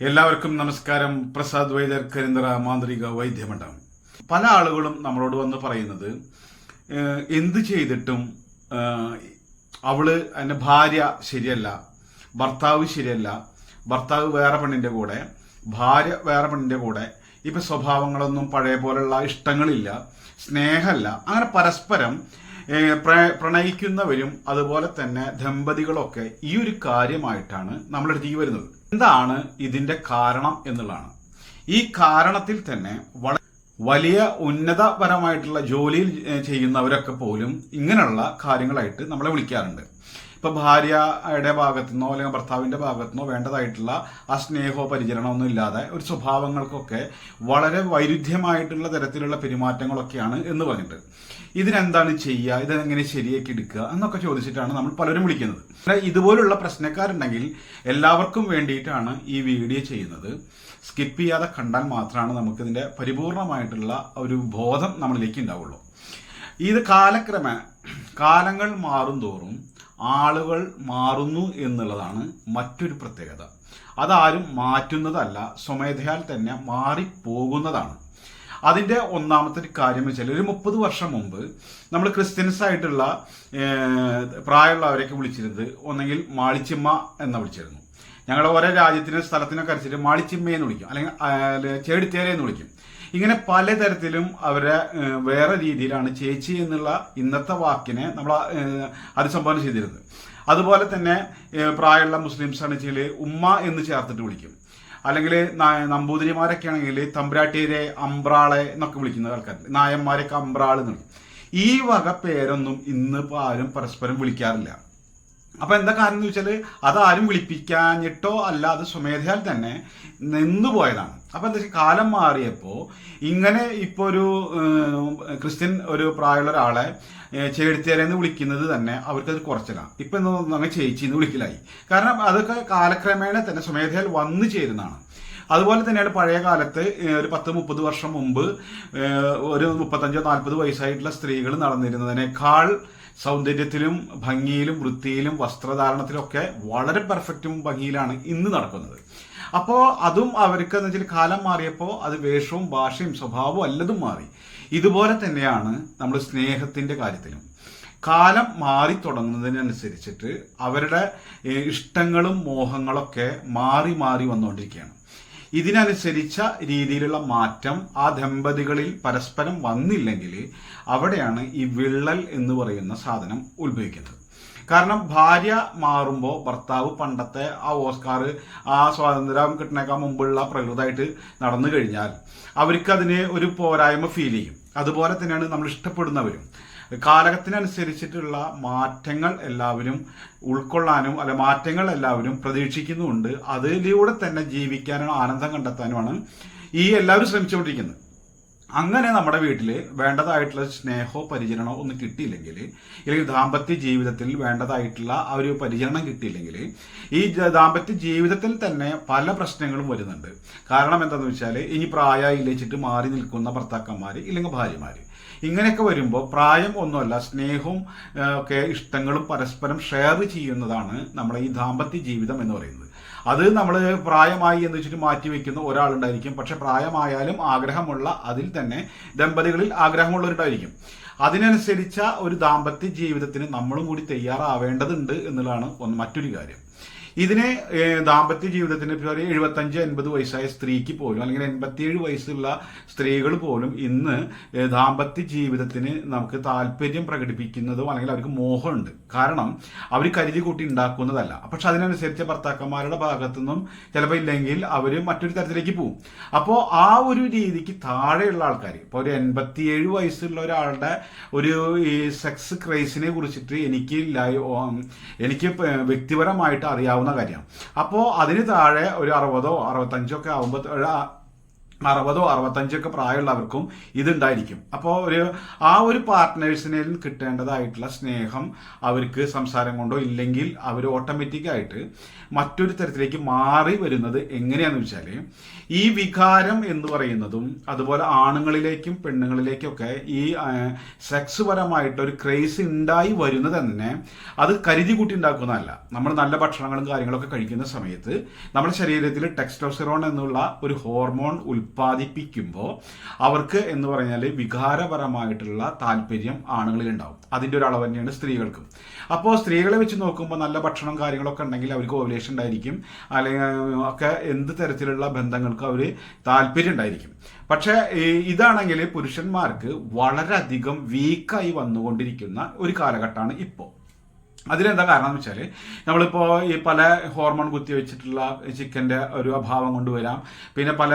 എല്ലാവർക്കും നമസ്കാരം. പ്രസാദ് വൈദ്യർ കരിന്തറ മാന്ത്രിക വൈദ്യമഠം പല ആളുകളും നമ്മളോട് വന്ന് പറയുന്നത് എന്ത് ചെയ്തിട്ടും അവൾ എന്റെ ഭാര്യ ശരിയല്ല ഭർത്താവ് ശരിയല്ല ഭർത്താവ് വേറെ പെണ്ണിന്റെ കൂടെ ഭാര്യ വേറെ പെണ്ണിന്റെ കൂടെ ഇപ്പൊ സ്വഭാവങ്ങളൊന്നും പഴയ പോലുള്ള ഇഷ്ടങ്ങളില്ല സ്നേഹമല്ല അങ്ങനെ പരസ്പരം പ്ര- പ്രണയിക്കുന്നവരും അതുപോലെ തന്നെ ദമ്പതികളൊക്കെ ഈ ഒരു കാര്യമായിട്ടാണ് നമ്മളെടുത്തേക്ക് വരുന്നത്. എന്താണ് ഇതിന്റെ കാരണം എന്നുള്ളതാണ്. ഈ കാരണത്തിൽ തന്നെ വളരെ വലിയ ഉന്നതപരമായിട്ടുള്ള ജോലിയിൽ ചെയ്യുന്നവരൊക്കെ പോലും ഇങ്ങനെയുള്ള കാര്യങ്ങളായിട്ട് നമ്മളെ വിളിക്കാറുണ്ട്. ഇപ്പൊ ഭാര്യയുടെ ഭാഗത്തുനിന്നോ അല്ലെങ്കിൽ ഭർത്താവിന്റെ ഭാഗത്തുനിന്നോ വേണ്ടതായിട്ടുള്ള ആ സ്നേഹമോ പരിചരണമോ ഒന്നും ഇല്ലാതെ ഒരു സ്വഭാവങ്ങൾക്കൊക്കെ വളരെ വൈരുദ്ധ്യമായിട്ടുള്ള തരത്തിലുള്ള പെരുമാറ്റങ്ങളൊക്കെയാണ് എന്ന് പറഞ്ഞിട്ട്. ഇതിനെന്താണ് ചെയ്യുക? ഇതെങ്ങനെ ശരിയാക്കി എടുക്കുക? എന്നൊക്കെ ചോദിച്ചിട്ടാണ് നമ്മൾ പലരും വിളിക്കുന്നത്. ഇതുപോലുള്ള പ്രശ്നക്കാരുണ്ടെങ്കിൽ എല്ലാവർക്കും വേണ്ടിയിട്ടാണ് ഈ വീഡിയോ ചെയ്യുന്നത്. സ്കിപ്പ് ചെയ്യാതെ കണ്ടാൽ മാത്രമാണ് നമുക്കിതിന്റെ പരിപൂർണമായിട്ടുള്ള ഒരു ബോധം നമ്മളിലേക്ക് ഉണ്ടാവുള്ളൂ. ഇത് കാലക്രമ കാലങ്ങൾ മാറും തോറും ആളുകൾ മാറുന്നു എന്നുള്ളതാണ് മറ്റൊരു പ്രത്യേകത. അതാരും മാറ്റുന്നതല്ല സ്വമേധയാൽ തന്നെ മാറിപ്പോകുന്നതാണ്. അതിന്റെ ഒന്നാമത്തെ ഒരു കാര്യം വെച്ചാൽ ഒരു മുപ്പത് വർഷം മുമ്പ് നമ്മൾ ക്രിസ്ത്യൻസ് ആയിട്ടുള്ള പ്രായമുള്ളവരെയൊക്കെ വിളിച്ചിരുന്നത് ഒന്നെങ്കിൽ മാളിച്ചിമ്മ എന്ന് വിളിച്ചിരുന്നു. ഞങ്ങളുടെ ഓരോ രാജ്യത്തിനും സ്ഥലത്തിനൊക്കെ അരച്ചിട്ട് മാളിച്ചിമ്മയെന്ന് വിളിക്കും. അല്ലെങ്കിൽ ആ, ചേടിത്തേരെ എന്ന് വിളിക്കും. ഇങ്ങനെ പലതരത്തിലും അവരെ വേറെ രീതിയിലാണ് ചേച്ചി എന്നുള്ള ഇന്നത്തെ വാക്കിനെ നമ്മൾ അഭിസംബോധന ചെയ്തിരുന്നത്. അതുപോലെ തന്നെ പ്രായമുള്ള മുസ്ലിംസ് ആണ് വെച്ചാൽ ഉമ്മ എന്ന് ചേർത്തിട്ട് വിളിക്കും. അല്ലെങ്കിൽ നമ്പൂതിരിമാരൊക്കെ ആണെങ്കിൽ തമ്പുരാട്ടിയരെ അമ്പ്രാളെ എന്നൊക്കെ വിളിക്കുന്ന ആൾക്കാർ നായന്മാരൊക്കെ അമ്പ്രാൾ എന്ന് വിളിക്കും. ഈ വക പേരൊന്നും ഇന്ന് ആരും പരസ്പരം വിളിക്കാറില്ല. അപ്പൊ എന്താ കാരണം എന്ന് വെച്ചാൽ അതാരും വിളിപ്പിക്കാഞ്ഞിട്ടോ അല്ലാതെ സ്വമേധയാൽ തന്നെ നിന്നുപോയതാണ് അപ്പൊ എന്താ വെച്ചാൽ കാലം മാറിയപ്പോ ഇങ്ങനെ ഇപ്പൊ ഒരു ക്രിസ്ത്യൻ ഒരു പ്രായമുള്ള ഒരാളെ ചേടിത്തേരെന്ന് വിളിക്കുന്നത് തന്നെ അവർക്കത് കുറച്ചിലാണ് ഇപ്പൊ എന്ന് ചേച്ചി എന്ന് വിളിക്കലായി. കാരണം അതൊക്കെ കാലക്രമേണ തന്നെ സ്വമേധയാൽ വന്നു ചേരുന്നതാണ്. അതുപോലെ തന്നെയാണ് പഴയ കാലത്ത് ഒരു പത്ത് മുപ്പത് വർഷം മുമ്പ് ഒരു മുപ്പത്തഞ്ചോ നാൽപ്പത് വയസ്സായിട്ടുള്ള സ്ത്രീകൾ നടന്നിരുന്നതിനേക്കാൾ സൗന്ദര്യത്തിലും ഭംഗിയിലും വൃത്തിയിലും വസ്ത്രധാരണത്തിലും ഒക്കെ വളരെ പെർഫെക്റ്റും ഭംഗിയിലാണ് ഇന്ന് നടക്കുന്നത്. അപ്പോൾ അതും അവർക്ക് എന്ന് വെച്ചാൽ കാലം മാറിയപ്പോൾ അത് വേഷവും ഭാഷയും സ്വഭാവവും അല്ലതും മാറി. ഇതുപോലെ തന്നെയാണ് നമ്മൾ സ്നേഹത്തിന്റെ കാര്യത്തിലും. കാലം മാറി തുടങ്ങുന്നതിനനുസരിച്ചിട്ട് അവരുടെ ഇഷ്ടങ്ങളും മോഹങ്ങളൊക്കെ മാറി മാറി വന്നുകൊണ്ടിരിക്കുകയാണ്. ഇതിനനുസരിച്ച രീതിയിലുള്ള മാറ്റം ആ ദമ്പതികളിൽ പരസ്പരം വന്നില്ലെങ്കിൽ അവിടെയാണ് ഈ വിള്ളൽ എന്ന് പറയുന്ന സാധനം ഉത്ഭവിക്കുന്നത്. കാരണം ഭാര്യ മാറുമ്പോൾ ഭർത്താവ് പണ്ടത്തെ ആ ഓസ്കാർ ആ സ്വാതന്ത്ര്യം കിട്ടണേക്കാൾ മുമ്പുള്ള പ്രകൃതമായിട്ട് നടന്നു കഴിഞ്ഞാൽ അവർക്ക് അതിന് ഒരു പോരായ്മ ഫീൽ ചെയ്യും. അതുപോലെ തന്നെയാണ് നമ്മൾ ഇഷ്ടപ്പെടുന്നവരും. കാലഘട്ടത്തിനനുസരിച്ചിട്ടുള്ള മാറ്റങ്ങൾ എല്ലാവരും ഉൾക്കൊള്ളാനും അല്ല മാറ്റങ്ങൾ എല്ലാവരും പ്രതീക്ഷിക്കുന്നുമുണ്ട് അതിലൂടെ തന്നെ ജീവിക്കാനും ആനന്ദം കണ്ടെത്താനുമാണ് ഈ എല്ലാവരും ശ്രമിച്ചുകൊണ്ടിരിക്കുന്നത്. അങ്ങനെ നമ്മുടെ വീട്ടിൽ വേണ്ടതായിട്ടുള്ള സ്നേഹമോ പരിചരണമോ ഒന്നും കിട്ടിയില്ലെങ്കിൽ അല്ലെങ്കിൽ ദാമ്പത്യ ജീവിതത്തിൽ വേണ്ടതായിട്ടുള്ള ആ ഒരു പരിചരണം കിട്ടിയില്ലെങ്കിൽ ഈ ദാമ്പത്യ ജീവിതത്തിൽ തന്നെ പല പ്രശ്നങ്ങളും വരുന്നുണ്ട്. കാരണം എന്താണെന്ന് വെച്ചാൽ ഇനി പ്രായമില്ലിച്ചിട്ട് മാറി നിൽക്കുന്ന ഭർത്താക്കന്മാർ ഇല്ലെങ്കിൽ ഭാര്യമാർ ഇങ്ങനെയൊക്കെ വരുമ്പോൾ പ്രായം ഒന്നുമല്ല സ്നേഹവും ഒക്കെ ഇഷ്ടങ്ങളും പരസ്പരം ഷെയർ ചെയ്യുന്നതാണ് നമ്മളെ ഈ ദാമ്പത്യ ജീവിതം എന്ന് പറയുന്നത്. അത് നമ്മൾ പ്രായമായി എന്ന് വെച്ചിട്ട് മാറ്റി വെക്കുന്ന ഒരാളുണ്ടായിരിക്കും. പക്ഷെ പ്രായമായാലും ആഗ്രഹമുള്ള അതിൽ തന്നെ ദമ്പതികളിൽ ആഗ്രഹമുള്ളവരുണ്ടായിരിക്കും. അതിനനുസരിച്ച ഒരു ദാമ്പത്യ ജീവിതത്തിന് നമ്മളും കൂടി തയ്യാറാവേണ്ടതുണ്ട് എന്നുള്ളതാണ് മറ്റൊരു കാര്യം. ഇതിനെ ദാമ്പത്യ ജീവിതത്തിന് എഴുപത്തി അഞ്ച് എൺപത് വയസ്സായ സ്ത്രീക്ക് പോലും അല്ലെങ്കിൽ എൺപത്തിയേഴ് വയസ്സുള്ള സ്ത്രീകൾ പോലും ഇന്ന് ദാമ്പത്യ ജീവിതത്തിന് നമുക്ക് താല്പര്യം പ്രകടിപ്പിക്കുന്നതും അല്ലെങ്കിൽ അവർക്ക് മോഹമുണ്ട്. കാരണം അവർ കരുതി കൂട്ടി ഉണ്ടാക്കുന്നതല്ല. പക്ഷെ അതിനനുസരിച്ച് ഭർത്താക്കന്മാരുടെ ഭാഗത്തു നിന്നും ചിലപ്പോൾ ഇല്ലെങ്കിൽ അവർ മറ്റൊരു തരത്തിലേക്ക് പോകും അപ്പോൾ ആ ഒരു രീതിക്ക് താഴെയുള്ള ആൾക്കാർ ഇപ്പോൾ ഒരു എൺപത്തിയേഴ് വയസ്സുള്ള ഒരാളുടെ ഒരു ഈ സെക്സ് ക്രൈസിനെ കുറിച്ചിട്ട് എനിക്ക് എനിക്ക് വ്യക്തിപരമായിട്ട് അറിയാവുന്ന കാര്യമാണ് അപ്പോൾ അതിന് താഴെ ഒരു അറുപതോ അറുപത്തഞ്ചോ ഒക്കെ ആകുമ്പോൾ അറുപതോ അറുപത്തഞ്ചൊക്കെ പ്രായമുള്ളവർക്കും ഇതുണ്ടായിരിക്കും. അപ്പോൾ ഒരു ആ ഒരു പാർട്ട്നേഴ്സിനെ കിട്ടേണ്ടതായിട്ടുള്ള സ്നേഹം അവർക്ക് സംസാരം കൊണ്ടോ ഇല്ലെങ്കിൽ അവർ ഓട്ടോമാറ്റിക്കായിട്ട് മറ്റൊരു തരത്തിലേക്ക് മാറി വരുന്നത് എങ്ങനെയാണെന്ന് വെച്ചാൽ ഈ വികാരം എന്ന് പറയുന്നതും അതുപോലെ ആണുങ്ങളിലേക്കും പെണ്ണുങ്ങളിലേക്കൊക്കെ ഈ സെക്സ് പരമായിട്ട് ഒരു ക്രേസ് ഉണ്ടായി വരുന്നത് തന്നെ അത് കരുതി കൂട്ടി ഉണ്ടാക്കുന്നതല്ല നമ്മൾ നല്ല ഭക്ഷണങ്ങളും കാര്യങ്ങളൊക്കെ കഴിക്കുന്ന സമയത്ത് നമ്മുടെ ശരീരത്തിൽ ടെക്സ്റ്റോസിറോൺ എന്നുള്ള ഒരു ഹോർമോൺ ഉൽപ്പാദിപ്പിക്കുമ്പോൾ അവർക്ക് എന്ന് പറഞ്ഞാൽ വികാരപരമായിട്ടുള്ള താല്പര്യം ആണുങ്ങളിൽ ഉണ്ടാവും അതിന്റെ ഒരു അളവ് തന്നെയാണ് സ്ത്രീകൾക്കും. അപ്പോൾ സ്ത്രീകളെ വെച്ച് നോക്കുമ്പോൾ നല്ല ഭക്ഷണം കാര്യങ്ങളൊക്കെ ഉണ്ടെങ്കിൽ അവർക്ക് ഓവലേഷൻ ഉണ്ടായിരിക്കും. അല്ലെങ്കിൽ ഒക്കെ എന്ത് തരത്തിലുള്ള ബന്ധങ്ങൾക്ക് അവർ താല്പര്യം ഉണ്ടായിരിക്കും. പക്ഷേ ഇതാണെങ്കിൽ പുരുഷന്മാർക്ക് വളരെയധികം വീക്കായി വന്നുകൊണ്ടിരിക്കുന്ന ഒരു കാലഘട്ടമാണ് ഇപ്പോൾ. അതിലെന്താ കാരണം എന്ന് വെച്ചാൽ നമ്മളിപ്പോൾ ഈ പല ഹോർമോൺ കുത്തിവെച്ചിട്ടുള്ള ചിക്കന്റെ ഒരു അഭാവം കൊണ്ടുവരാം പിന്നെ പല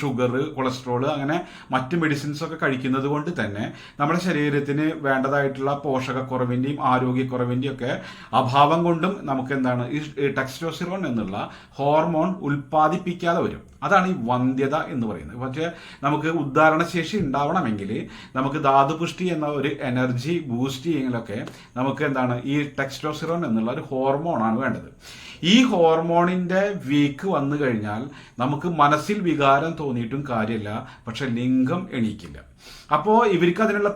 ഷുഗർ കൊളസ്ട്രോൾ അങ്ങനെ മറ്റ് മെഡിസിൻസ് ഒക്കെ കഴിക്കുന്നത് കൊണ്ട് തന്നെ നമ്മുടെ ശരീരത്തിന് വേണ്ടതായിട്ടുള്ള പോഷകക്കുറവിന്റെയും ആരോഗ്യക്കുറവിന്റെയും ഒക്കെ അഭാവം കൊണ്ടും നമുക്ക് എന്താണ് ഈ ടെക്സ്റ്റോസിറോൺ എന്നുള്ള ഹോർമോൺ ഉൽപ്പാദിപ്പിക്കാതെ വരും. അതാണ് ഈ വന്ധ്യത എന്ന് പറയുന്നത്. പക്ഷേ നമുക്ക് ഉദ്ധാരണശേഷി ഉണ്ടാവണമെങ്കിൽ നമുക്ക് ധാതുപുഷ്ടി എന്ന ഒരു എനർജി ബൂസ്റ്റ് ചെയ്യുന്നതിലൊക്കെ നമുക്ക് എന്താണ് ഈ ടെക്സ്റ്റോസിറോൺ എന്നുള്ള ഒരു ഹോർമോണാണ് വേണ്ടത്. ഈ ഹോർമോണിന്റെ വീക്ക് വന്നു കഴിഞ്ഞാൽ നമുക്ക് മനസ്സിൽ വികാരം തോന്നിയിട്ടും കാര്യമില്ല. പക്ഷെ ലിംഗം എണീക്കില്ല. അപ്പോൾ ഇവർക്ക് അതിനുള്ള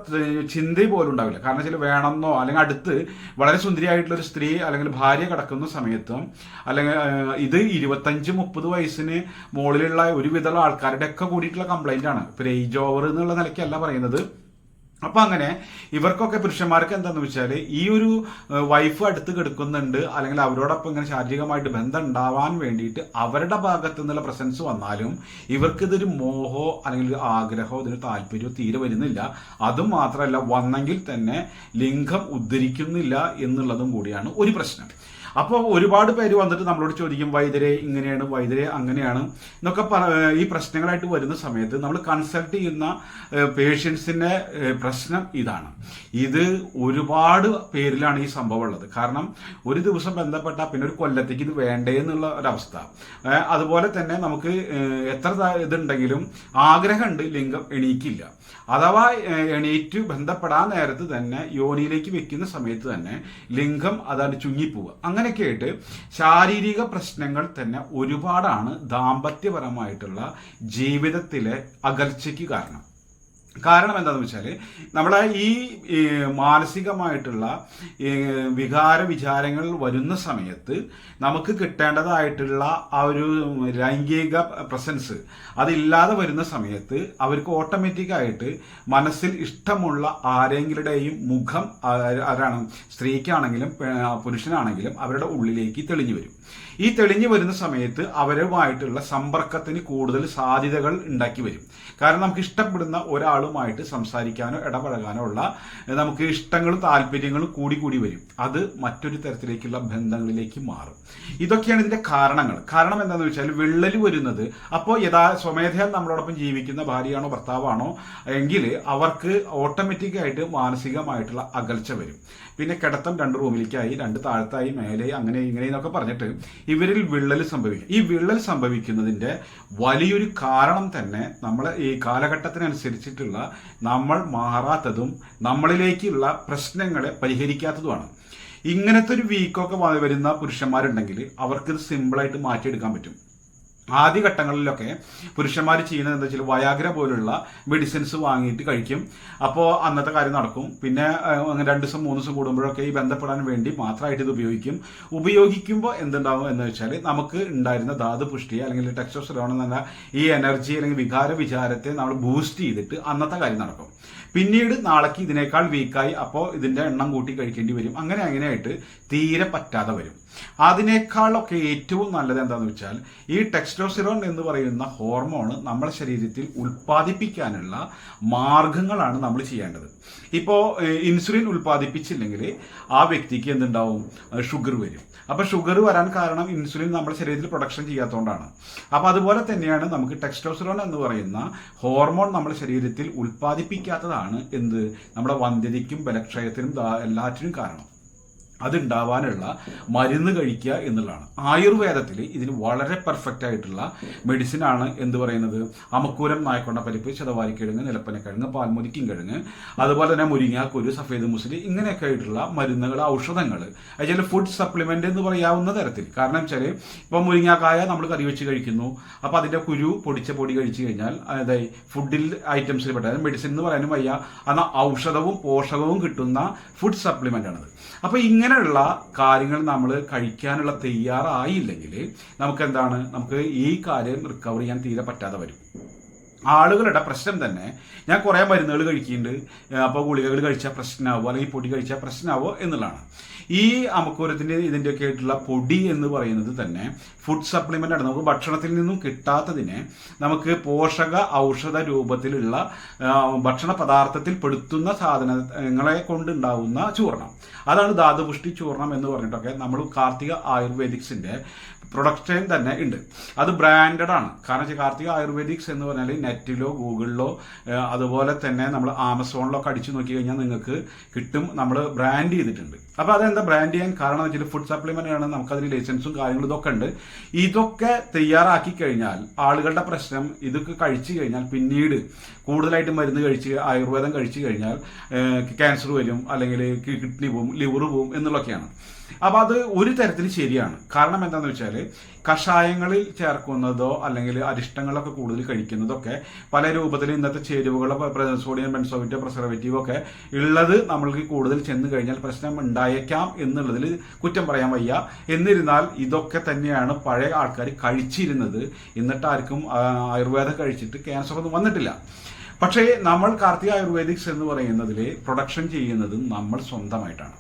ചിന്ത പോലും ഉണ്ടാവില്ല. കാരണം വെച്ചാൽ വേണമെന്നോ അല്ലെങ്കിൽ അടുത്ത് വളരെ സുന്ദരിയായിട്ടുള്ള ഒരു സ്ത്രീ അല്ലെങ്കിൽ ഭാര്യ കിടക്കുന്ന സമയത്തും അല്ലെങ്കിൽ ഇത് ഇരുപത്തഞ്ച് മുപ്പത് വയസ്സിന് മുകളിലുള്ള ഒരുവിധമുള്ള ആൾക്കാരുടെ ഒക്കെ കൂടിയിട്ടുള്ള കംപ്ലൈന്റ് ആണ്. ഇപ്പൊ ഏജ് ഓവർ എന്നുള്ള നിലയ്ക്കല്ല പറയുന്നത്. അപ്പൊ അങ്ങനെ ഇവർക്കൊക്കെ പുരുഷന്മാർക്ക് എന്താന്ന് വെച്ചാൽ ഈ ഒരു വൈഫ് അടുത്ത് കിടക്കുന്നുണ്ട് അല്ലെങ്കിൽ അവരോടൊപ്പം ഇങ്ങനെ ശാരീരികമായിട്ട് ബന്ധം ഉണ്ടാവാൻ വേണ്ടിയിട്ട് അവരുടെ ഭാഗത്ത് നിന്നുള്ള പ്രസൻസ് വന്നാലും ഇവർക്കിതൊരു മോഹോ അല്ലെങ്കിൽ ആഗ്രഹമോ ഇതിന് താല്പര്യമോ തീരെ വരുന്നില്ല. അതും മാത്രമല്ല വന്നെങ്കിൽ തന്നെ ലിംഗം ഉദ്ധരിക്കുന്നില്ല എന്നുള്ളതും കൂടിയാണ് ഒരു പ്രശ്നം. അപ്പോൾ ഒരുപാട് പേര് വന്നിട്ട് നമ്മളോട് ചോദിക്കും വൈദ്യരെ ഇങ്ങനെയാണ് വൈദ്യരെ അങ്ങനെയാണ് എന്നൊക്കെ ഈ പ്രശ്നങ്ങളായിട്ട് വരുന്ന സമയത്ത് നമ്മൾ കൺസൾട്ട് ചെയ്യുന്ന പേഷ്യൻസിന്റെ പ്രശ്നം ഇതാണ്. ഇത് ഒരുപാട് പേരിലാണ് ഈ സംഭവം ഉള്ളത്. കാരണം ഒരു ദിവസം ബന്ധപ്പെട്ട പിന്നെ ഒരു കൊല്ലത്തേക്ക് ഇത് വേണ്ടേ എന്നുള്ള ഒരവസ്ഥ. അതുപോലെ തന്നെ നമുക്ക് എത്ര ഇതുണ്ടെങ്കിലും ആഗ്രഹമുണ്ട് ലിംഗം എണീക്കില്ല. അഥവാ എണീറ്റ് ബന്ധപ്പെടാൻ നേരത്ത് തന്നെ യോനിയിലേക്ക് വെക്കുന്ന സമയത്ത് തന്നെ ലിംഗം അതാണ് ചുങ്ങിപ്പോവുക. അങ്ങനെയൊക്കെ ആയിട്ട് ശാരീരിക പ്രശ്നങ്ങൾ തന്നെ ഒരുപാടാണ് ദാമ്പത്യപരമായിട്ടുള്ള ജീവിതത്തിലെ അകൽച്ചയ്ക്ക് കാരണം. കാരണം എന്താണെന്ന് വെച്ചാൽ നമ്മളെ ഈ മാനസികമായിട്ടുള്ള വികാര വിചാരങ്ങൾ വരുന്ന സമയത്ത് നമുക്ക് കിട്ടേണ്ടതായിട്ടുള്ള ആ ഒരു ലൈംഗിക പ്രസൻസ് അതില്ലാതെ വരുന്ന സമയത്ത് അവർക്ക് ഓട്ടോമാറ്റിക്കായിട്ട് മനസ്സിൽ ഇഷ്ടമുള്ള ആരെങ്കിലുടെയും മുഖം ആരാണ് സ്ത്രീക്കാണെങ്കിലും പുരുഷനാണെങ്കിലും അവരുടെ ഉള്ളിലേക്ക് തെളിഞ്ഞു വരും. ഈ തെളിഞ്ഞു വരുന്ന സമയത്ത് അവരുമായിട്ടുള്ള സമ്പർക്കത്തിന് കൂടുതൽ സാധ്യതകൾ ഉണ്ടാക്കി വരും. കാരണം നമുക്ക് ഇഷ്ടപ്പെടുന്ന ഒരാളുമായിട്ട് സംസാരിക്കാനോ ഇടപഴകാനോ ഉള്ള നമുക്ക് ഇഷ്ടങ്ങളും താല്പര്യങ്ങളും കൂടി കൂടി വരും. അത് മറ്റൊരു തരത്തിലേക്കുള്ള ബന്ധങ്ങളിലേക്ക് മാറും. ഇതൊക്കെയാണ് ഇതിന്റെ കാരണങ്ങൾ. കാരണം എന്താണെന്ന് വെച്ചാൽ വിള്ളൽ വരുന്നത്. അപ്പോൾ യഥാ സ്വമേധയാ നമ്മളോടൊപ്പം ജീവിക്കുന്ന ഭാര്യയാണോ ഭർത്താവാണോ എങ്കിൽ അവർക്ക് ഓട്ടോമാറ്റിക്കായിട്ട് മാനസികമായിട്ടുള്ള അകൽച്ച വരും. പിന്നെ കിടത്തം രണ്ട് റൂമിലേക്കായി രണ്ട് താഴത്തായി മേലെ അങ്ങനെ ഇങ്ങനെ എന്നൊക്കെ പറഞ്ഞിട്ട് ഇവരിൽ വിള്ളൽ സംഭവിക്കും. ഈ വിള്ളൽ സംഭവിക്കുന്നതിന്റെ വലിയൊരു കാരണം തന്നെ നമ്മൾ ഈ കാലഘട്ടത്തിനനുസരിച്ചിട്ടുള്ള നമ്മൾ മാറാത്തതും നമ്മളിലേക്കുള്ള പ്രശ്നങ്ങളെ പരിഹരിക്കാത്തതുമാണ്. ഇങ്ങനത്തെ ഒരു വീക്കൊക്കെ വരുന്ന പുരുഷന്മാരുണ്ടെങ്കിൽ അവർക്കിത് സിമ്പിളായിട്ട് മാറ്റിയെടുക്കാൻ പറ്റും. ആദ്യഘട്ടങ്ങളിലൊക്കെ പുരുഷന്മാർ ചെയ്യുന്നത് എന്താ വെച്ചാൽ വയാഗ്ര പോലുള്ള മെഡിസിൻസ് വാങ്ങിയിട്ട് കഴിക്കും. അപ്പോൾ അന്നത്തെ കാര്യം നടക്കും. പിന്നെ രണ്ട് ദിവസം മൂന്ന് ദിവസം കൂടുമ്പോഴൊക്കെ ഈ ബന്ധപ്പെടാൻ വേണ്ടി മാത്രമായിട്ട് ഇത് ഉപയോഗിക്കും. ഉപയോഗിക്കുമ്പോൾ എന്തുണ്ടാവും എന്ന് വെച്ചാൽ നമുക്ക് ഉണ്ടായിരുന്ന ധാതു പുഷ്ടി അല്ലെങ്കിൽ ടെക്സ്റ്റോസ്റ്ററോൺ എന്ന ഈ എനർജി അല്ലെങ്കിൽ വികാര വിചാരത്തെ നമ്മൾ ബൂസ്റ്റ് ചെയ്തിട്ട് അന്നത്തെ കാര്യം നടക്കും. പിന്നീട് നാളേക്ക് ഇതിനേക്കാൾ വീക്കായി അപ്പോൾ ഇതിന്റെ എണ്ണം കൂട്ടി കഴിക്കേണ്ടി വരും. അങ്ങനെ അങ്ങനെയായിട്ട് തീരെ പറ്റാതെ വരും. അതിനേക്കാളൊക്കെ ഏറ്റവും നല്ലത് എന്താണെന്ന് വെച്ചാൽ ഈ ടെക്സ്റ്റോസിറോൺ എന്ന് പറയുന്ന ഹോർമോൺ നമ്മുടെ ശരീരത്തിൽ ഉൽപ്പാദിപ്പിക്കാനുള്ള മാർഗങ്ങളാണ് നമ്മൾ ചെയ്യേണ്ടത്. ഇപ്പോൾ ഇൻസുലിൻ ഉൽപ്പാദിപ്പിച്ചില്ലെങ്കിൽ ആ വ്യക്തിക്ക് എന്തുണ്ടാവും? ഷുഗർ വരും. അപ്പോൾ ഷുഗർ വരാൻ കാരണം ഇൻസുലിൻ നമ്മുടെ ശരീരത്തിൽ പ്രൊഡക്ഷൻ ചെയ്യാത്തതുകൊണ്ടാണ് അപ്പോൾ അതുപോലെ തന്നെയാണ് നമുക്ക് ടെക്സ്റ്റോസിറോൺ എന്ന് പറയുന്ന ഹോർമോൺ നമ്മുടെ ശരീരത്തിൽ ഉൽപ്പാദിപ്പിക്കാത്തതാണ് എന്ത്? നമ്മുടെ വന്ധ്യതയ്ക്കും ബലക്ഷയത്തിനും എല്ലാറ്റിനും കാരണം. അതുണ്ടാവാനുള്ള മരുന്ന് കഴിക്കുക എന്നുള്ളതാണ്. ആയുർവേദത്തിൽ ഇതിന് വളരെ പെർഫെക്റ്റ് ആയിട്ടുള്ള മെഡിസിൻ ആണ് എന്ത് പറയുന്നത്? അമക്കൂരം നായക്കൊണ്ട പരിപ്പ് ശതവാരിക്കിഴങ്ങ് നിലപ്പനക്കിഴങ്ങ് പാൽമുരിക്കും കിഴങ്ങ് അതുപോലെ തന്നെ മുരിങ്ങ കുരു സഫേദ് മുസ്ലി ഇങ്ങനെയൊക്കെ ആയിട്ടുള്ള മരുന്നുകൾ ഔഷധങ്ങൾ അതിൽ ഫുഡ് സപ്ലിമെന്റ് എന്ന് പറയാവുന്ന തരത്തിൽ. കാരണം വെച്ചാൽ ഇപ്പൊ മുരിങ്ങാക്കായ നമ്മൾ കറി വെച്ച് കഴിക്കുന്നു. അപ്പോൾ അതിന്റെ കുരു പൊടിച്ച പൊടി കഴിച്ചു കഴിഞ്ഞാൽ അതായത് ഫുഡിൽ ഐറ്റംസിൽ പെട്ട മെഡിസിൻ എന്ന് പറയാനും വയ്യ. എന്നാൽ ഔഷധവും പോഷകവും കിട്ടുന്ന ഫുഡ് സപ്ലിമെന്റ് ആണത്. അപ്പൊ ഇങ്ങനെയുള്ള കാര്യങ്ങൾ നമ്മൾ കഴിക്കാനുള്ള തയ്യാറായില്ലെങ്കിൽ നമുക്ക് എന്താണ് നമുക്ക് ഈ കാര്യം റിക്കവർ ചെയ്യാൻ തീരെ പറ്റാതെ വരും. ആളുകളുടെ പ്രശ്നം തന്നെ ഞാൻ കുറേ മരുന്നുകൾ കഴിക്കുന്നുണ്ട് അപ്പോൾ ഗുളികകൾ കഴിച്ചാൽ പ്രശ്നമാവോ? അല്ലെങ്കിൽ പൊടി കഴിച്ചാൽ പ്രശ്നമാവോ? എന്നുള്ളതാണ്. ഈ അമക്കൂരത്തിന്റെ ഇതിന്റെയൊക്കെ ആയിട്ടുള്ള പൊടി എന്ന് പറയുന്നത് തന്നെ ഫുഡ് സപ്ലിമെന്റ് ആണ്. നമുക്ക് ഭക്ഷണത്തിൽ നിന്നും കിട്ടാത്തതിനെ നമുക്ക് പോഷക ഔഷധ രൂപത്തിലുള്ള ഭക്ഷണ പദാർത്ഥത്തിൽ പെടുത്തുന്ന സാധനങ്ങളെ കൊണ്ടുണ്ടാവുന്ന ചൂർണം അതാണ് ധാതുപുഷ്ടി ചൂർണം എന്ന് പറഞ്ഞിട്ടൊക്കെ നമ്മൾ കാർത്തിക ആയുർവേദിക്സിന്റെ പ്രൊഡക്ഷൻ തന്നെ ഉണ്ട്. അത് ബ്രാൻഡഡ് ആണ്. കാരണം വെച്ചാൽ കാർത്തിക ആയുർവേദിക്സ് എന്ന് പറഞ്ഞാൽ നെറ്റിലോ ഗൂഗിളിലോ അതുപോലെ തന്നെ നമ്മൾ ആമസോണിലോ ഒക്കെ അടിച്ചു നോക്കി കഴിഞ്ഞാൽ നിങ്ങൾക്ക് കിട്ടും നമ്മൾ ബ്രാൻഡ് ചെയ്തിട്ടുണ്ട്. അപ്പോൾ അതെന്താ ബ്രാൻഡ് ചെയ്യാൻ കാരണം വെച്ചാൽ ഫുഡ് സപ്ലിമെന്റ് ആണ് നമുക്കതിന് ലൈസൻസും കാര്യങ്ങളും ഇതൊക്കെ ഉണ്ട്. ഇതൊക്കെ തയ്യാറാക്കി കഴിഞ്ഞാൽ ആളുകളുടെ പ്രശ്നം ഇതൊക്കെ കഴിച്ചു കഴിഞ്ഞാൽ പിന്നീട് കൂടുതലായിട്ട് മരുന്ന് കഴിച്ച് ആയുർവേദം കഴിച്ചു കഴിഞ്ഞാൽ ക്യാൻസർ വരും അല്ലെങ്കിൽ കിഡ്നി പോവും ലിവർ പോവും എന്നുള്ളതൊക്കെയാണ്. അപ്പൊ അത് ഒരു തരത്തിൽ ശരിയാണ്. കാരണം എന്താണെന്ന് വെച്ചാൽ കഷായങ്ങളിൽ ചേർക്കുന്നതോ അല്ലെങ്കിൽ അരിഷ്ടങ്ങളൊക്കെ കൂടുതൽ കഴിക്കുന്നതൊക്കെ പല രൂപത്തിൽ ഇന്നത്തെ ചേരുവകളോ സോഡിയം ബെൻസോവിറ്റോ പ്രിസർവേറ്റീവ് ഒക്കെ ഉള്ളത് നമ്മൾക്ക് കൂടുതൽ ചെന്ന് കഴിഞ്ഞാൽ പ്രശ്നം ഉണ്ടായേക്കാം എന്നുള്ളതിൽ കുറ്റം പറയാൻ വയ്യ. എന്നിരുന്നാൽ ഇതൊക്കെ തന്നെയാണ് പഴയ ആൾക്കാർ കഴിച്ചിരുന്നത്. എന്നിട്ട് ആർക്കും ആയുർവേദം കഴിച്ചിട്ട് ക്യാൻസർ ഒന്നും വന്നിട്ടില്ല. പക്ഷേ നമ്മൾ കാർത്തിക ആയുർവേദിക്സ് എന്ന് പറയുന്നതിൽ പ്രൊഡക്ഷൻ ചെയ്യുന്നത് നമ്മൾ സ്വന്തമായിട്ടാണ്.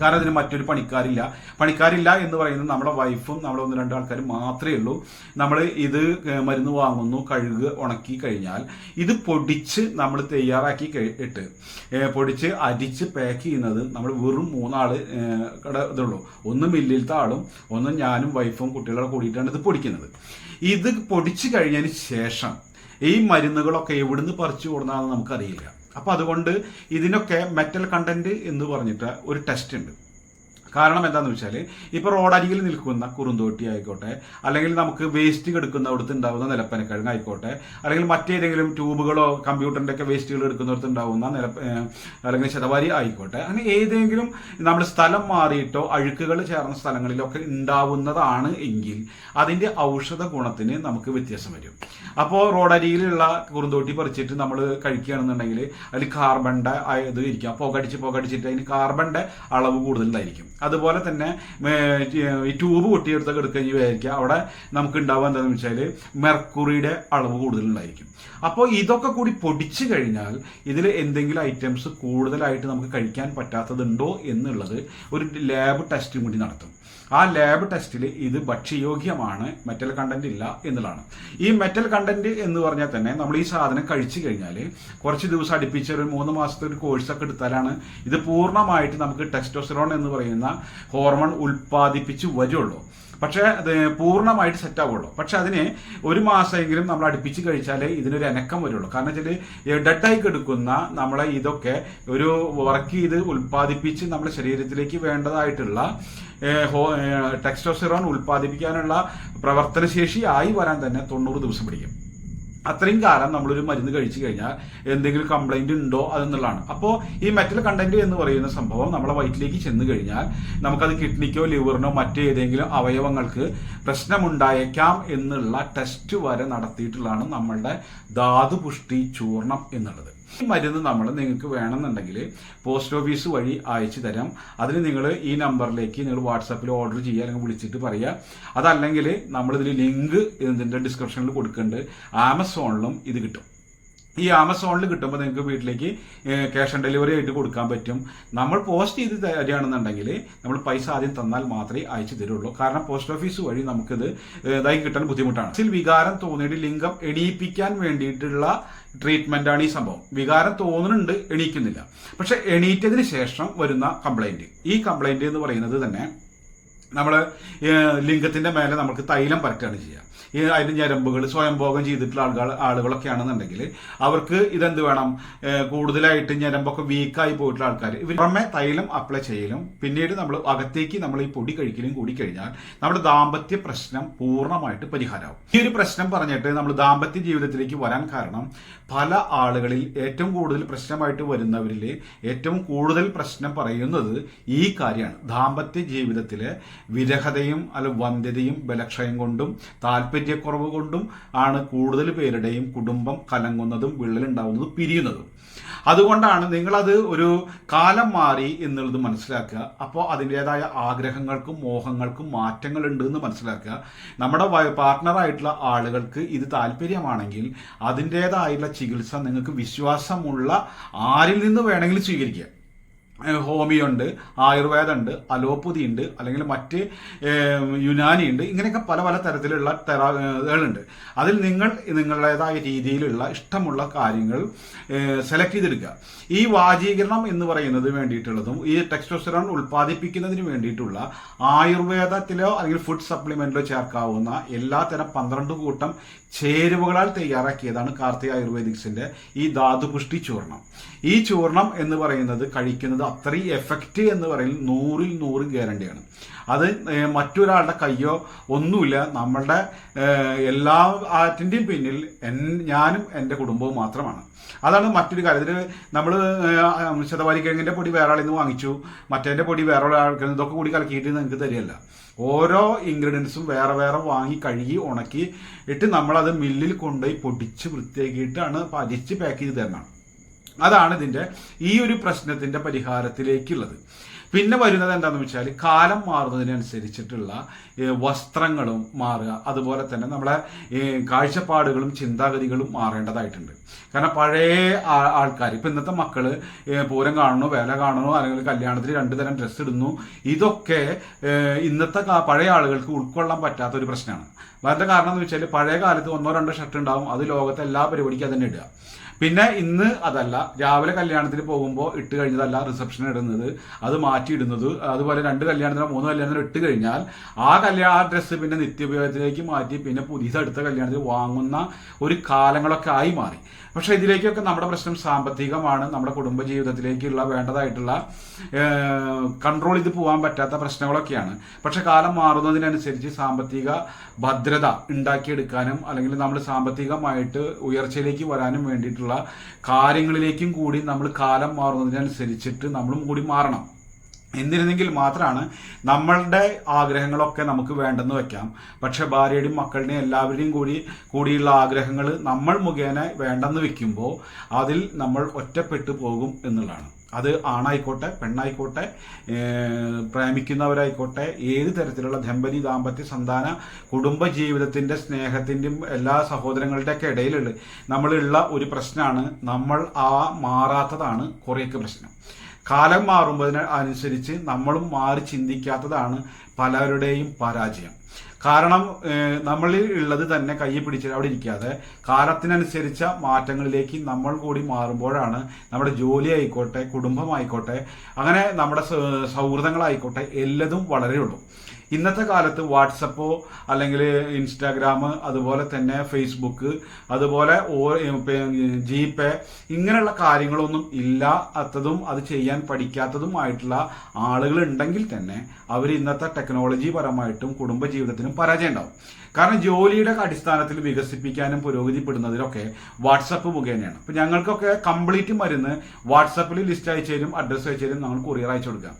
കാരണം അതിന് മറ്റൊരു പണിക്കാരില്ല. പണിക്കാരില്ല എന്ന് പറയുന്നത് നമ്മുടെ വൈഫും നമ്മളെ ഒന്ന് രണ്ട് ആൾക്കാരും മാത്രമേ ഉള്ളൂ. നമ്മൾ ഇത് മരുന്ന് വാങ്ങുന്നു കഴുകുക ഉണക്കി കഴിഞ്ഞാൽ ഇത് പൊടിച്ച് നമ്മൾ തയ്യാറാക്കി ഇട്ട് പൊടിച്ച് അരിച്ച് പാക്ക് ചെയ്യുന്നത് നമ്മൾ വെറും മൂന്നാൾ കട ഇതുള്ളൂ. ഒന്ന് മില്ലിലത്തെ ആളും ഒന്ന് ഞാനും വൈഫും കുട്ടികളെ കൂടിയിട്ടാണ് ഇത് പൊടിക്കുന്നത്. ഇത് പൊടിച്ച് കഴിഞ്ഞതിന് ശേഷം ഈ മരുന്നുകളൊക്കെ എവിടുന്ന് പറിച്ചു കൊടുന്നാന്ന് നമുക്കറിയില്ല. അപ്പൊ അതുകൊണ്ട് ഇതിനൊക്കെ മെറ്റൽ കണ്ടന്റ് എന്ന് പറഞ്ഞിട്ട് ഒരു ടെസ്റ്റ് ഉണ്ട്. കാരണം എന്താണെന്ന് വെച്ചാൽ ഇപ്പോൾ റോഡരികിൽ നിൽക്കുന്ന കുറുന്തോട്ടി ആയിക്കോട്ടെ അല്ലെങ്കിൽ നമുക്ക് വേസ്റ്റ് എടുക്കുന്നിടത്ത് ഉണ്ടാവുന്ന നിലപ്പനക്കിഴങ്ങ് ആയിക്കോട്ടെ അല്ലെങ്കിൽ മറ്റേതെങ്കിലും ട്യൂബുകളോ കമ്പ്യൂട്ടറിന്റെ ഒക്കെ വേസ്റ്റുകൾ എടുക്കുന്നിടത്ത് ഉണ്ടാവുന്ന നില അല്ലെങ്കിൽ ശതവാരി ആയിക്കോട്ടെ അങ്ങനെ ഏതെങ്കിലും നമ്മൾ സ്ഥലം മാറിയിട്ടോ അഴുക്കുകൾ ചേർന്ന സ്ഥലങ്ങളിലൊക്കെ ഉണ്ടാവുന്നതാണ് എങ്കിൽ അതിന്റെ ഔഷധ ഗുണത്തിന് നമുക്ക് വ്യത്യാസം വരും. അപ്പോൾ റോഡരികിലുള്ള കുറുന്തോട്ടി പറിച്ചിട്ട് നമ്മൾ കഴിക്കുകയാണെന്നുണ്ടെങ്കിൽ അതിൽ കാർബണിന്റെ ഇത് ഇരിക്കാം. പുകടിച്ച് പുകടിച്ചിട്ട് അതിന് കാർബണിന്റെ അളവ് കൂടുതലുണ്ടായിരിക്കും. അതുപോലെ തന്നെ ഈ ട്യൂബ് പൊട്ടിയെടുത്തൊക്കെ എടുക്കുകയും വിചാരിക്കുക അവിടെ നമുക്ക് ഉണ്ടാവുക എന്താണെന്ന് വെച്ചാൽ മെർക്കുറിയുടെ അളവ് കൂടുതലുണ്ടായിരിക്കും. അപ്പോൾ ഇതൊക്കെ കൂടി പൊടിച്ചു കഴിഞ്ഞാൽ ഇതിൽ എന്തെങ്കിലും ഐറ്റംസ് കൂടുതലായിട്ട് നമുക്ക് കഴിക്കാൻ പറ്റാത്തതുണ്ടോ എന്നുള്ളത് ഒരു ലാബ് ടെസ്റ്റും കൂടി നടത്തും. ആ ലാബ് ടെസ്റ്റിൽ ഇത് ഭക്ഷ്യയോഗ്യമാണ് മെറ്റൽ കണ്ടന്റ് ഇല്ല എന്നുള്ളതാണ്. ഈ മെറ്റൽ കണ്ടന്റ് എന്ന് പറഞ്ഞാൽ തന്നെ നമ്മൾ ഈ സാധനം കഴിച്ചു കഴിഞ്ഞാൽ കുറച്ച് ദിവസം അടുപ്പിച്ച് ഒരു മൂന്ന് മാസത്തെ ഒരു കോഴ്സൊക്കെ എടുത്താലാണ് ഇത് പൂർണമായിട്ട് നമുക്ക് ടെസ്റ്റോസ്റ്ററോൺ എന്ന് പറയുന്ന ഹോർമോൺ ഉൽപ്പാദിപ്പിച്ച് വരുള്ളൂ. പക്ഷേ അത് പൂർണമായിട്ട് സെറ്റ് ആവുള്ളൂ. പക്ഷെ അതിന് ഒരു മാസമെങ്കിലും നമ്മൾ അടുപ്പിച്ച് കഴിച്ചാലേ ഇതിനൊരു അനക്കം വരുള്ളൂ. കാരണം വെച്ചാൽ ഡെഡായി കെടുക്കുന്ന നമ്മളെ ഇതൊക്കെ ഒരു വർക്ക് ചെയ്ത് ഉൽപ്പാദിപ്പിച്ച് നമ്മുടെ ശരീരത്തിലേക്ക് വേണ്ടതായിട്ടുള്ള ടെക്സ്റ്റോസിറോൺ ഉൽപ്പാദിപ്പിക്കാനുള്ള പ്രവർത്തനശേഷി ആയി വരാൻ തന്നെ തൊണ്ണൂറ് ദിവസം പിടിക്കും. അത്രയും കാലം നമ്മളൊരു മരുന്ന് കഴിച്ചു കഴിഞ്ഞാൽ എന്തെങ്കിലും കംപ്ലൈന്റ് ഉണ്ടോ അതെന്നുള്ളതാണ്. അപ്പോൾ ഈ മെറ്റൽ കണ്ടന്റ് എന്ന് പറയുന്ന സംഭവം നമ്മളെ വയറ്റിലേക്ക് ചെന്ന് കഴിഞ്ഞാൽ നമുക്കത് കിഡ്നിക്കോ ലിവറിനോ മറ്റേതെങ്കിലും അവയവങ്ങൾക്ക് പ്രശ്നമുണ്ടായേക്കാം എന്നുള്ള ടെസ്റ്റ് വരെ നടത്തിയിട്ടുള്ളതാണ് നമ്മളുടെ ധാതുപുഷ്ടി ചൂർണം എന്നുള്ളത്. ഈ മരുന്ന് നമ്മൾ നിങ്ങൾക്ക് വേണമെന്നുണ്ടെങ്കിൽ പോസ്റ്റ് ഓഫീസ് വഴി അയച്ചു തരാം. അതിന് നിങ്ങൾ ഈ നമ്പറിലേക്ക് നിങ്ങൾ വാട്സാപ്പിൽ ഓർഡർ ചെയ്യുക അല്ലെങ്കിൽ വിളിച്ചിട്ട് പറയുക. അതല്ലെങ്കിൽ നമ്മളിതിൽ ലിങ്ക് ഇതിന്റെ ഡിസ്ക്രിപ്ഷനിൽ കൊടുക്കുന്നുണ്ട്. ആമസോണിലും ഇത് കിട്ടും. ഈ ആമസോണിൽ കിട്ടുമ്പോൾ നിങ്ങൾക്ക് വീട്ടിലേക്ക് ക്യാഷ് ഓൺ ഡെലിവറി ആയിട്ട് കൊടുക്കാൻ പറ്റും. നമ്മൾ പോസ്റ്റ് ചെയ്ത് തരികയാണെന്നുണ്ടെങ്കിൽ നമ്മൾ പൈസ ആദ്യം തന്നാൽ മാത്രമേ അയച്ചു തരുള്ളൂ. കാരണം പോസ്റ്റ് ഓഫീസ് വഴി നമുക്കിത് ഇതായി കിട്ടാൻ ബുദ്ധിമുട്ടാണ്. ഇതിൽ വികാരം തോന്നിയിട്ട് ലിംഗം എണീപ്പിക്കാൻ വേണ്ടിയിട്ടുള്ള ട്രീറ്റ്മെന്റ് ആണ് ഈ സംഭവം. വികാരം തോന്നുന്നുണ്ട് എണീക്കുന്നില്ല. പക്ഷെ എണീറ്റതിന് ശേഷം വരുന്ന കംപ്ലൈന്റ് ഈ കംപ്ലൈന്റ് എന്ന് പറയുന്നത് തന്നെ നമ്മൾ ലിംഗത്തിന്റെ മേലെ നമുക്ക് തൈലം പരക്കുകയാണ് ചെയ്യുക ഈ അതിന്റെ ഞരമ്പുകൾ സ്വയംഭോഗം ചെയ്തിട്ടുള്ള ആളുകൾ ആളുകളൊക്കെയാണെന്നുണ്ടെങ്കിൽ അവർക്ക് ഇതെന്ത് വേണം? കൂടുതലായിട്ട് ഞരമ്പൊക്കെ വീക്കായി പോയിട്ടുള്ള ആൾക്കാർ. ഇവർ പുറമെ തൈലം അപ്ലൈ ചെയ്യലും പിന്നീട് നമ്മൾ അകത്തേക്ക് നമ്മൾ ഈ പൊടി കഴിക്കലും കൂടി കഴിഞ്ഞാൽ നമ്മുടെ ദാമ്പത്യ പ്രശ്നം പൂർണമായിട്ട് പരിഹാരമാവും. ഈ ഒരു പ്രശ്നം പറഞ്ഞിട്ട് നമ്മൾ ദാമ്പത്യ ജീവിതത്തിലേക്ക് വരാൻ കാരണം പല ആളുകളിൽ ഏറ്റവും കൂടുതൽ പ്രശ്നമായിട്ട് വരുന്നവരിൽ ഏറ്റവും കൂടുതൽ പ്രശ്നം പറയുന്നത് ഈ കാര്യമാണ്. ദാമ്പത്യ ജീവിതത്തിലെ വിരഹതയും അല്ല വന്ധ്യതയും ബലക്ഷയം കൊണ്ടും താല്പര്യക്കുറവ് കൊണ്ടും ആണ് കൂടുതൽ പേരുടെയും കുടുംബം കലങ്ങുന്നതും വിള്ളലുണ്ടാവുന്നതും പിരിയുന്നതും. അതുകൊണ്ടാണ് നിങ്ങളത് ഒരു കാലം മാറി എന്നുള്ളത് മനസ്സിലാക്കുക. അപ്പോൾ അതിന്റെതായ ആഗ്രഹങ്ങൾക്കും മോഹങ്ങൾക്കും മാറ്റങ്ങളുണ്ട് എന്ന് മനസ്സിലാക്കുക. നമ്മുടെ പാർട്ട്ണറായിട്ടുള്ള ആളുകൾക്ക് ഇത് താല്പര്യമാണെങ്കിൽ അതിന്റേതായുള്ള ചികിത്സ നിങ്ങൾക്ക് വിശ്വാസമുള്ള ആരിൽ നിന്ന് വേണമെങ്കിലും സ്വീകരിക്കുക. ഹോമിയോ ഉണ്ട് ആയുർവേദം ഉണ്ട് അലോപ്പതി ഉണ്ട് അല്ലെങ്കിൽ മറ്റ് യുനാനി ഉണ്ട് ഇങ്ങനെയൊക്കെ പല പല തരത്തിലുള്ള തെറാകളുണ്ട് അതിൽ നിങ്ങൾ നിങ്ങളുടേതായ രീതിയിലുള്ള ഇഷ്ടമുള്ള കാര്യങ്ങൾ സെലക്ട് ചെയ്തെടുക്കുക. ഈ വാചീകരണം എന്ന് പറയുന്നത് വേണ്ടിയിട്ടുള്ളതും ഈ ടെക്സ്റ്റോസ്റ്ററോൺ ഉൽപ്പാദിപ്പിക്കുന്നതിന് വേണ്ടിയിട്ടുള്ള ആയുർവേദത്തിലോ അല്ലെങ്കിൽ ഫുഡ് സപ്ലിമെന്റിലോ ചേർക്കാവുന്ന എല്ലാത്തരം പന്ത്രണ്ട് കൂട്ടം ചേരുവകളാൽ തയ്യാറാക്കിയതാണ് കാർത്തിക ആയുർവേദിക്സിന്റെ ഈ ധാതുപുഷ്ടി ചൂർണം ഈ ചൂർണം എന്ന് പറയുന്നത് കഴിക്കുന്നത് അത്രയും എഫക്റ്റ് എന്ന് പറയുന്നത് നൂറിൽ നൂറ് ഗ്യാരണ്ടിയാണ് അത് മറ്റൊരാളുടെ കയ്യോ ഒന്നുമില്ല. നമ്മളുടെ എല്ലാ ആറ്റിന്റെയും പിന്നിൽ എൻ ഞാനും എന്റെ കുടുംബവും മാത്രമാണ്. അതാണ് മറ്റൊരു കാര്യം. ഇതിൽ നമ്മൾ ശതവാരി കിഴങ്ങിന്റെ പൊടി വേറെ ആളിൽ നിന്ന് വാങ്ങിച്ചു. മറ്റേന്റെ പൊടി വേറെ ആൾക്കാർ ഇതൊക്കെ കൂടി കലക്കിയിട്ട് നിങ്ങൾക്ക് തരികയല്ല. ഓരോ ഇൻഗ്രീഡിയൻസും വേറെ വേറെ വാങ്ങി കഴുകി ഉണക്കി ഇട്ട് നമ്മളത് മില്ലിൽ കൊണ്ടുപോയി പൊടിച്ച് വൃത്തിയാക്കിയിട്ടാണ് അരിച്ച് പാക്ക് ചെയ്ത് തരണം അതാണ് ഇതിന്റെ ഈ ഒരു പ്രശ്നത്തിന്റെ പരിഹാരത്തിലേക്കുള്ളത്. പിന്നെ വരുന്നത് എന്താണെന്ന് വെച്ചാൽ കാലം മാറുന്നതിനനുസരിച്ചിട്ടുള്ള വസ്ത്രങ്ങളും മാറുക. അതുപോലെ തന്നെ നമ്മളെ കാഴ്ചപ്പാടുകളും ചിന്താഗതികളും മാറേണ്ടതായിട്ടുണ്ട്. കാരണം പഴയ ആൾക്കാർ ഇപ്പം ഇന്നത്തെ മക്കൾ പൂരം കാണണോ വേല കാണണോ അല്ലെങ്കിൽ കല്യാണത്തിന് രണ്ടു തരം ഡ്രസ്സ് ഇടുന്നു ഇതൊക്കെ ഇന്നത്തെ പഴയ ആളുകൾക്ക് ഉൾക്കൊള്ളാൻ പറ്റാത്ത ഒരു പ്രശ്നമാണ്. അതിന്റെ കാരണം എന്ന് വെച്ചാൽ പഴയ കാലത്ത് ഒന്നോ രണ്ടോ ഷർട്ട് ഉണ്ടാവും അത് ലോകത്തെ എല്ലാ പരിപാടിക്കും അതന്നെ ഇടുക. പിന്നെ ഇന്ന് അതല്ല രാവിലെ കല്യാണത്തിന് പോകുമ്പോൾ ഇട്ട് കഴിഞ്ഞതല്ല റിസപ്ഷൻ ഇടുന്നത്. അത് മാറ്റി ഇടുന്നത് അതുപോലെ രണ്ട് കല്യാണത്തിനോ മൂന്ന് കല്യാണത്തിനോ ഇട്ട് കഴിഞ്ഞാൽ ആ കല്യാണ ഡ്രസ്സ് പിന്നെ നിത്യോപയോഗത്തിലേക്ക് മാറ്റി പിന്നെ പുതിയ അടുത്ത കല്യാണത്തിൽ വാങ്ങുന്ന ഒരു കാലങ്ങളൊക്കെ ആയി മാറി. പക്ഷെ ഇതിലേക്കൊക്കെ നമ്മുടെ പ്രശ്നം സാമ്പത്തികമാണ്. നമ്മുടെ കുടുംബ ജീവിതത്തിലേക്കുള്ള വേണ്ടതായിട്ടുള്ള കൺട്രോൾ ചെയ്ത് പോകാൻ പറ്റാത്ത പ്രശ്നങ്ങളൊക്കെയാണ്. പക്ഷെ കാലം മാറുന്നതിനനുസരിച്ച് സാമ്പത്തിക ഭദ്രത ഉണ്ടാക്കിയെടുക്കാനും അല്ലെങ്കിൽ നമ്മൾ സാമ്പത്തികമായിട്ട് ഉയർച്ചയിലേക്ക് വരാനും വേണ്ടിയിട്ടുള്ള കാര്യങ്ങളിലേക്കും കൂടി നമ്മൾ കാലം മാറുന്നതിനനുസരിച്ചിട്ട് നമ്മളും കൂടി മാറണം. എന്നിരുന്നെങ്കിൽ മാത്രമാണ് നമ്മളുടെ ആഗ്രഹങ്ങളൊക്കെ നമുക്ക് വേണ്ടെന്ന് വെക്കാം. പക്ഷെ ഭാര്യയുടെയും മക്കളുടെയും എല്ലാവരുടെയും കൂടി കൂടിയുള്ള ആഗ്രഹങ്ങൾ നമ്മൾ മുഖേന വേണ്ടെന്ന് വെക്കുമ്പോൾ അതിൽ നമ്മൾ ഒറ്റപ്പെട്ടു പോകും എന്നുള്ളതാണ്. അത് ആണായിക്കോട്ടെ പെണ്ണായിക്കോട്ടെ പ്രേമിക്കുന്നവരായിക്കോട്ടെ ഏത് തരത്തിലുള്ള ദമ്പതി ദാമ്പത്യ സന്താന കുടുംബ ജീവിതത്തിന്റെ സ്നേഹത്തിന്റെയും എല്ലാ സഹോദരങ്ങളുടെയൊക്കെ ഇടയിലുള്ള നമ്മളുള്ള ഒരു പ്രശ്നമാണ് നമ്മൾ ആ മാറാത്തതാണ് കുറേയൊക്കെ പ്രശ്നം. കാലം മാറുമ്പതിന് അനുസരിച്ച് നമ്മളും മാറി ചിന്തിക്കാത്തതാണ് പലരുടെയും പരാജയം. കാരണം നമ്മളിൽ ഉള്ളത് തന്നെ കൈ പിടിച്ച് അവിടെ ഇരിക്കാതെ കാലത്തിനനുസരിച്ച മാറ്റങ്ങളിലേക്ക് നമ്മൾ കൂടി മാറുമ്പോഴാണ് നമ്മുടെ ജോലി ആയിക്കോട്ടെ കുടുംബമായിക്കോട്ടെ അങ്ങനെ നമ്മുടെ സൗഹൃദങ്ങളായിക്കോട്ടെ എല്ലതും വളരെയുള്ളൂ. ഇന്നത്തെ കാലത്ത് വാട്സപ്പോ അല്ലെങ്കിൽ ഇൻസ്റ്റാഗ്രാം അതുപോലെ തന്നെ ഫേസ്ബുക്ക് അതുപോലെ ജി പേ ഇങ്ങനെയുള്ള കാര്യങ്ങളൊന്നും ഇല്ലാത്തതും അത് ചെയ്യാൻ പഠിക്കാത്തതുമായിട്ടുള്ള ആളുകൾ ഉണ്ടെങ്കിൽ തന്നെ അവർ ഇന്നത്തെ ടെക്നോളജി പരമായിട്ടും കുടുംബ ജീവിതത്തിനും പരാജയം ഉണ്ടാവും. കാരണം ജോലിയുടെ അടിസ്ഥാനത്തിൽ വികസിപ്പിക്കാനും പുരോഗതിപ്പെടുന്നതിലൊക്കെ വാട്സപ്പ് മുഖേനയാണ്. അപ്പൊ ഞങ്ങൾക്കൊക്കെ കംപ്ലീറ്റ് മരുന്ന് വാട്സപ്പിൽ ലിസ്റ്റ് അയച്ചു തരും അഡ്രസ്സ് അയച്ചു തരും നമ്മൾ കൊറിയർ അയച്ചു കൊടുക്കാം.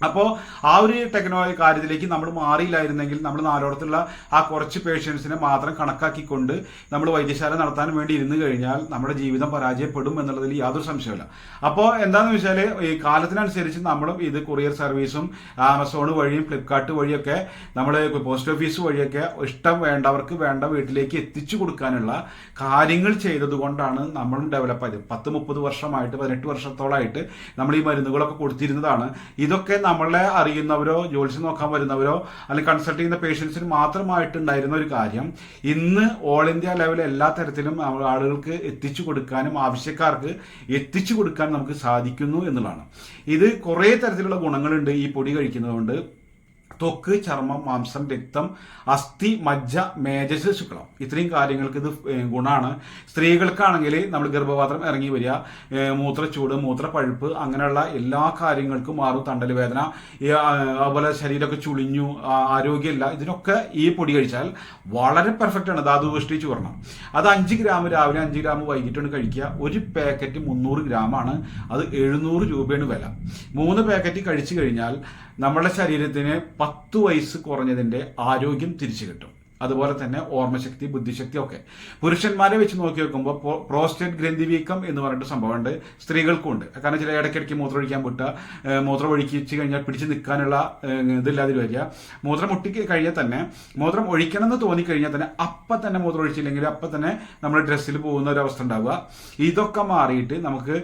അപ്പോൾ ആ ഒരു ടെക്നോളജി കാര്യത്തിലേക്ക് നമ്മൾ മാറിയില്ലായിരുന്നെങ്കിൽ നമ്മൾ നാലോടത്തുള്ള ആ കുറച്ച് പേഷ്യൻസിനെ മാത്രം കണക്കാക്കിക്കൊണ്ട് നമ്മൾ വൈദ്യശാല നടത്താൻ വേണ്ടി ഇരുന്ന് കഴിഞ്ഞാൽ നമ്മുടെ ജീവിതം പരാജയപ്പെടും എന്നുള്ളതിൽ യാതൊരു സംശയമില്ല അപ്പോൾ എന്താണെന്ന് വെച്ചാൽ ഈ കാലത്തിനനുസരിച്ച് നമ്മളും ഇത് കൊറിയർ സർവീസും ആമസോൺ വഴിയും ഫ്ലിപ്കാർട്ട് വഴിയൊക്കെ നമ്മൾ പോസ്റ്റ് ഓഫീസ് വഴിയൊക്കെ ഇഷ്ടം വേണ്ടവർക്ക് വേണ്ട വീട്ടിലേക്ക് എത്തിച്ചു കൊടുക്കാനുള്ള കാര്യങ്ങൾ ചെയ്തതുകൊണ്ടാണ് നമ്മളും ഡെവലപ്പ് ആയത്. പത്ത് മുപ്പത് വർഷമായിട്ട് പതിനെട്ട് വർഷത്തോളമായിട്ട് നമ്മൾ ഈ മരുന്നുകളൊക്കെ കൊടുത്തിരുന്നതാണ്. ഇതൊക്കെ നമ്മളെ അറിയുന്നവരോ ജോലിസ് നോക്കാൻ വരുന്നവരോ അല്ലെങ്കിൽ കൺസൾട്ട് ചെയ്യുന്ന പേഷ്യൻസിന് മാത്രമായിട്ട് ഉണ്ടായിരുന്ന ഒരു കാര്യം ഇന്ന് ഓൾ ഇന്ത്യ ലെവലിൽ എല്ലാ തരത്തിലും ആളുകൾക്ക് എത്തിച്ചു കൊടുക്കാനും ആവശ്യക്കാർക്ക് എത്തിച്ചു കൊടുക്കാൻ നമുക്ക് സാധിക്കുന്നു എന്നുള്ളതാണ്. ഇത് കുറേ തരത്തിലുള്ള ഗുണങ്ങളുണ്ട് ഈ പൊടി കഴിക്കുന്നതുകൊണ്ട്. ത്വക്ക് ചർമ്മം മാംസം രക്തം അസ്ഥി മജ്ജ മേജസ് ശുക്ലം. ഇത്രയും കാര്യങ്ങൾക്ക് ഇത് ഗുണമാണ് സ്ത്രീകൾക്കാണെങ്കിൽ നമ്മൾ ഗർഭപാത്രം ഇറങ്ങി വരിക മൂത്രച്ചൂട് മൂത്രപ്പഴുപ്പ് അങ്ങനെയുള്ള എല്ലാ കാര്യങ്ങൾക്കും മാറും. തണ്ടൽ വേദന അതുപോലെ ശരീരമൊക്കെ ചുളിഞ്ഞു ആരോഗ്യമില്ല ഇതിനൊക്കെ ഈ പൊടി കഴിച്ചാൽ വളരെ പെർഫെക്റ്റ് ആണ്. ധാതു ധാതുപുഷ്ടി ചൂർണം അത് അഞ്ച് ഗ്രാം രാവിലെ അഞ്ച് ഗ്രാം വൈകിട്ടാണ് കഴിക്കുക. ഒരു പാക്കറ്റ് മുന്നൂറ് ഗ്രാമാണ്. അത് എഴുന്നൂറ് രൂപയാണ് വില. മൂന്ന് പാക്കറ്റ് കഴിച്ചു കഴിഞ്ഞാൽ നമ്മുടെ ശരീരത്തിന് പത്ത് വയസ്സ് കുറഞ്ഞതിന്റെ ആരോഗ്യം തിരിച്ചു കിട്ടും. അതുപോലെ തന്നെ ഓർമ്മശക്തി ബുദ്ധിശക്തി ഒക്കെ. പുരുഷന്മാരെ വെച്ച് നോക്കി നോക്കുമ്പോൾ പ്രോസ്റ്റേറ്റ് ഗ്രന്ഥി വീക്കം എന്ന് പറഞ്ഞിട്ട് സംഭവമുണ്ട്. സ്ത്രീകൾക്കും ഉണ്ട് കാരണം ചില ഇടയ്ക്കിടയ്ക്ക് മൂത്രം ഒഴിക്കാൻ വിട്ട മൂത്രം ഒഴിക്കിച്ച് കഴിഞ്ഞാൽ പിടിച്ച് നിൽക്കാനുള്ള ഇതില്ലാതെ വരിക. മൂത്രം മുട്ടി കഴിഞ്ഞാൽ തന്നെ മൂത്രം ഒഴിക്കണം എന്ന് തോന്നിക്കഴിഞ്ഞാൽ തന്നെ അപ്പം തന്നെ മൂത്രം ഒഴിച്ചില്ലെങ്കിൽ അപ്പം തന്നെ നമ്മൾ ഡ്രസ്സിൽ പോകുന്ന ഒരു അവസ്ഥ ഉണ്ടാവുക. ഇതൊക്കെ മാറിയിട്ട് നമുക്ക്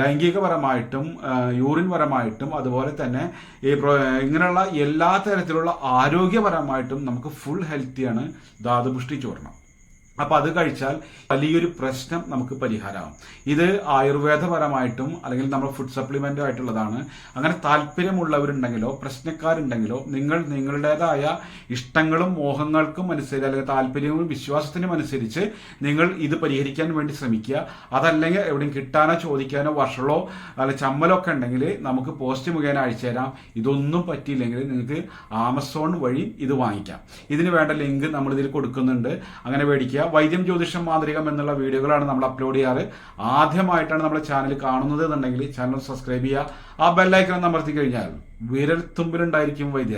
ലൈംഗികപരമായിട്ടും യൂറിൻ പരമായിട്ടും അതുപോലെ തന്നെ ഈ ഇങ്ങനെയുള്ള എല്ലാ തരത്തിലുള്ള ആരോഗ്യപരമായിട്ടും നമുക്ക് ഫുൾ ഹെൽത്തിയാണ് ധാതുപുഷ്ടി ചോർണം. അപ്പൊ അത് കഴിച്ചാൽ വലിയൊരു പ്രശ്നം നമുക്ക് പരിഹാരമാകും ഇത് ആയുർവേദപരമായിട്ടും അല്ലെങ്കിൽ നമ്മൾ ഫുഡ് സപ്ലിമെന്റ് ആയിട്ടുള്ളതാണ്. അങ്ങനെ താല്പര്യമുള്ളവരുണ്ടെങ്കിലോ പ്രശ്നക്കാരുണ്ടെങ്കിലോ നിങ്ങൾ നിങ്ങളുടേതായ ഇഷ്ടങ്ങളും മോഹങ്ങൾക്കും അനുസരിച്ച് അല്ലെങ്കിൽ താല്പര്യവും വിശ്വാസത്തിനും അനുസരിച്ച് നിങ്ങൾ ഇത് പരിഹരിക്കാൻ വേണ്ടി ശ്രമിക്കുക. അതല്ലെങ്കിൽ എവിടെയും കിട്ടാനോ ചോദിക്കാനോ വഷളോ അല്ല ചമ്മലോ ഒക്കെ ഉണ്ടെങ്കിൽ നമുക്ക് പോസ്റ്റ് മുഖേന അയച്ചു തരാം. ഇതൊന്നും പറ്റിയില്ലെങ്കിൽ നിങ്ങൾക്ക് ആമസോൺ വഴി ഇത് വാങ്ങിക്കാം. ഇതിന് വേണ്ട ലിങ്ക് ഇതിൽ കൊടുക്കുന്നുണ്ട്. അങ്ങനെ മേടിക്കുക. വൈദ്യം ജ്യോതിഷം മാന്ത്രികം എന്നുള്ള വീഡിയോകളാണ് നമ്മൾ അപ്ലോഡ് ചെയ്യാറ്. ആദ്യമായിട്ടാണ് നമ്മുടെ ചാനൽ കാണുന്നത് എന്നുണ്ടെങ്കിൽ ചാനൽ സബ്സ്ക്രൈബ് ചെയ്യുക. ആ ബെല്ലൈക്കൺ അമർത്തി കഴിഞ്ഞാൽ വിരൽ തുമ്പിലുണ്ടായിരിക്കും വൈദ്യ